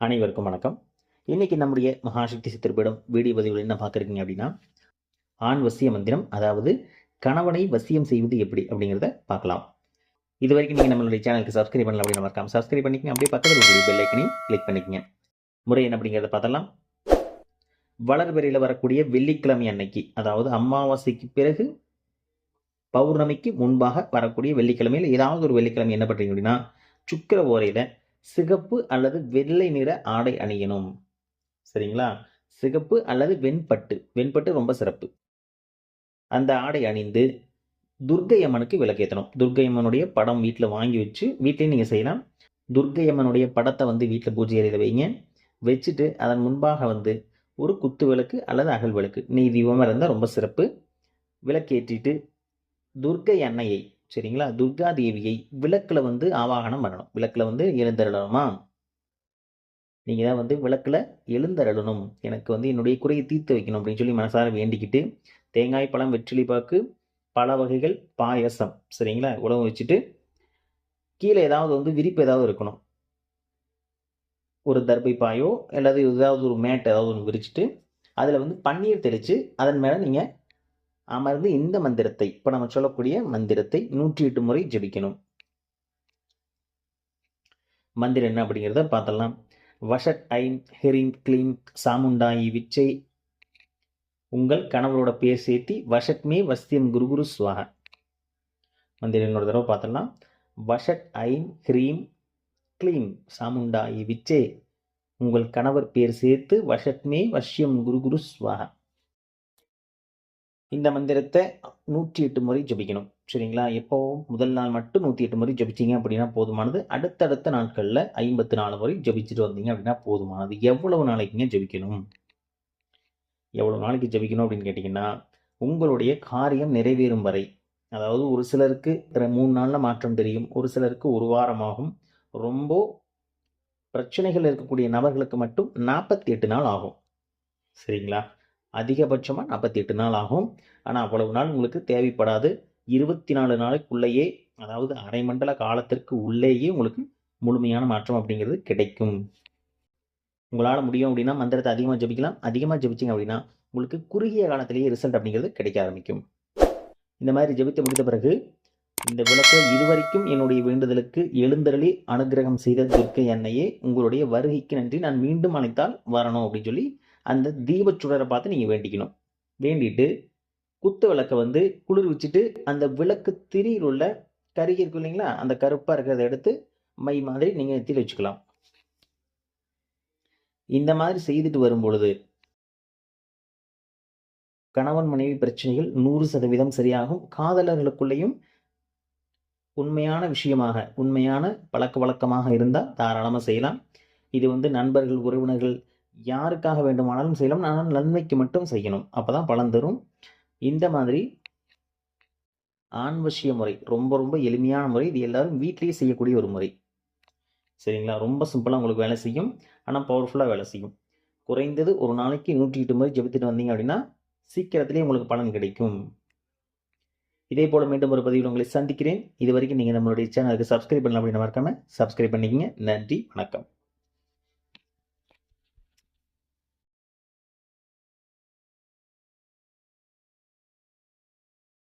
அனைவருக்கும் வணக்கம். இன்னைக்கு நம்முடைய மகாசக்தி சித்திரப்படம் வீடியோ பதிவில் என்ன பார்க்குறீங்க அப்படின்னா ஆண் வசிய மந்திரம் அதாவது கணவனை வசியம் செய்வது எப்படி அப்படிங்கிறத பார்க்கலாம். இது வரைக்கும் நீங்கள் நம்மளுடைய சேனலுக்கு சப்ஸ்கிரைப் பண்ணல அப்படின்னு மறக்காம சப்ஸ்கிரைப் பண்ணிக்கங்க. அப்படியே பக்கத்தில் இருக்கக்கூடிய பெல் ஐக்கனையும் கிளிக் பண்ணிக்கங்க. முறை என்ன அப்படிங்கிறத பார்த்தலாம் வளர்பெறையில் வரக்கூடிய வெள்ளிக்கிழமை அன்னைக்கு அதாவது அமாவாசைக்கு பிறகு பௌர்ணமிக்கு முன்பாக வரக்கூடிய வெள்ளிக்கிழமையில் ஏதாவது ஒரு வெள்ளிக்கிழமை என்ன பண்ணுறீங்க அப்படின்னா சுக்கிர ஓரையில் சிகப்பு அல்லது வெள்ளை நிற ஆடை அணியணும். சரிங்களா? சிகப்பு அல்லது வெண்பட்டு. வெண்பட்டு ரொம்ப சிறப்பு. அந்த ஆடை அணிந்து துர்க்கை அம்மனுக்கு விளக்கேற்றணும் துர்க்கை அம்மனுடைய படம் வீட்டில் வாங்கி வச்சு வீட்லேயும் நீங்கள் செய்யலாம். துர்க்கை அம்மனுடைய படத்தை வந்து வீட்டில் பூஜை அறையில் வைங்க. வச்சுட்டு அதன் முன்பாக வந்து ஒரு குத்து விளக்கு அல்லது அகல் விளக்கு. நெய் தீபமாக இருந்தால் ரொம்ப சிறப்பு. விளக்கேற்றிட்டு துர்க்கை அன்னையை சரிங்களா? துர்கா தேவியை விளக்கில் வந்து ஆவாகனம் பண்ணணும். விளக்கில் வந்து எழுந்தருளணுமா? நீங்கள் தான் வந்து விளக்கில் எழுந்தருளணும். எனக்கு வந்து என்னுடைய குறையை தீர்த்து வைக்கணும் அப்படின்னு சொல்லி மனசார வேண்டிக்கிட்டு தேங்காய் பழம் வெற்றிலி பாக்கு பல வகைகள் பாயசம் சரிங்களா? உணவு வச்சுட்டு கீழே ஏதாவது வந்து விரிப்பு ஏதாவது இருக்கணும். ஒரு தர்பை பாயோ அல்லது ஏதாவது ஒரு மேட் ஏதாவது ஒன்று விரிச்சிட்டு அதில் வந்து பன்னீர் தெளித்து அதன் மேலே நீங்கள் அமர்ந்து இந்த மந்திரத்தை இப்போ நம்ம சொல்லக்கூடிய மந்திரத்தை நூற்றி எட்டு முறை ஜபிக்கணும். மந்திரம் என்ன அப்படிங்கிறத பார்த்தலாம் வஷட் ஐம் ஹெரிம் கிளீம் சாமுண்டாயி விச்சை. உங்கள் கணவரோட பேர் சேர்த்தி வஷட்மே வஸ்தியம் குரு குரு சுவாக மந்திரம் இன்னொரு தடவை பார்த்தலாம் வஷட் ஐம் ஹ்ரீம் க்ளீம் சாமுண்டாயி விச்சே. உங்கள் கணவர் பேர் சேர்த்து வஷட்மே வஷ்யம் குரு குரு சுவாக இந்த மந்திரத்தை நூற்றி எட்டு முறை ஜபிக்கணும். சரிங்களா? எப்போ? முதல் நாள் மட்டும் நூற்றி எட்டு முறை ஜபிச்சிங்க அப்படின்னா போதுமானது. அடுத்தடுத்த நாட்களில் ஐம்பத்தி நாலு முறை ஜபிச்சுட்டு வந்தீங்க அப்படின்னா போதுமானது. எவ்வளவு நாளைக்குங்க ஜபிக்கணும்? எவ்வளோ நாளைக்கு ஜபிக்கணும் அப்படின்னு கேட்டிங்கன்னா உங்களுடைய காரியம் நிறைவேறும் வரை. அதாவது ஒரு சிலருக்கு மூணு நாளில் மாற்றம் தெரியும். ஒரு சிலருக்கு ஒரு வாரமாகும். ரொம்ப பிரச்சனைகள் இருக்கக்கூடிய நபர்களுக்கு மட்டும் நாற்பத்தி எட்டு நாள் ஆகும். சரிங்களா? அதிகபட்சமாக நாற்பத்தி எட்டு நாள் ஆகும். ஆனால் அவ்வளவு நாள் உங்களுக்கு தேவைப்படாது. இருபத்தி நாலு நாளைக்குள்ளேயே அதாவது அரை மண்டல காலத்திற்கு உள்ளேயே உங்களுக்கு முழுமையான மாற்றம் அப்படிங்கிறது கிடைக்கும். உங்களால் முடியும் அப்படின்னா மந்திரத்தை அதிகமாக ஜபிக்கலாம். அதிகமாக ஜபிச்சிங்க அப்படின்னா உங்களுக்கு குறுகிய காலத்திலேயே ரிசல்ட் அப்படிங்கிறது கிடைக்க ஆரம்பிக்கும். இந்த மாதிரி ஜபித்து முடித்த பிறகு இந்த விளக்கை இதுவரைக்கும் என்னுடைய வேண்டுதலுக்கு எழுந்தருளி அனுகிரகம் செய்த துர்க்கை எண்ணெயே உங்களுடைய வருகைக்கு நன்றி. நான் மீண்டும் அழைத்தால் வரணும் அப்படின்னு சொல்லி அந்த தீபச்சுடரை பார்த்து நீங்கள் வேண்டிக்கணும். வேண்டிட்டு குத்து விளக்கை வந்து குளிர் வச்சுட்டு அந்த விளக்கு திரியில் உள்ள கருகி இருக்கும் இல்லைங்களா? அந்த கருப்பாக இருக்கிறத எடுத்து மை மாதிரி நீங்கள் நெத்தியில் வச்சுக்கலாம். இந்த மாதிரி செய்துட்டு வரும் பொழுது கணவன் மனைவி பிரச்சனைகள் நூறு சதவீதம் சரியாகும். காதலர்களுக்குள்ளேயும் உண்மையான விஷயமாக உண்மையான பழக்க வழக்கமாக இருந்தால் தாராளமாக செய்யலாம். இது வந்து நண்பர்கள் உறவினர்கள் யாருக்காக வேண்டுமானாலும் செய்யலாம். ஆனால் நன்மைக்கு மட்டும் செய்யணும். அப்போ தான் பலன் தரும். இந்த மாதிரி ஆண்வசிய முறை ரொம்ப ரொம்ப எளிமையான முறை. இது எல்லாரும் வீட்லேயே செய்யக்கூடிய ஒரு முறை. சரிங்களா? ரொம்ப சிம்பிளாக உங்களுக்கு வேலை செய்யும். ஆனால் பவர்ஃபுல்லாக வேலை செய்யும். குறைந்தது ஒரு நாளைக்கு நூற்றி எட்டு முறை ஜெபித்துட்டு வந்தீங்க அப்படின்னா சீக்கிரத்திலே உங்களுக்கு பலன் கிடைக்கும். இதே போல் மீண்டும் ஒரு பதிவில் உங்களை சந்திக்கிறேன். இது வரைக்கும் நீங்கள் நம்மளுடைய சேனலுக்கு சப்ஸ்கிரைப் பண்ணலாம் அப்படின்னு மறக்காமல் சப்ஸ்கிரைப் பண்ணிக்கங்க. நன்றி வணக்கம்.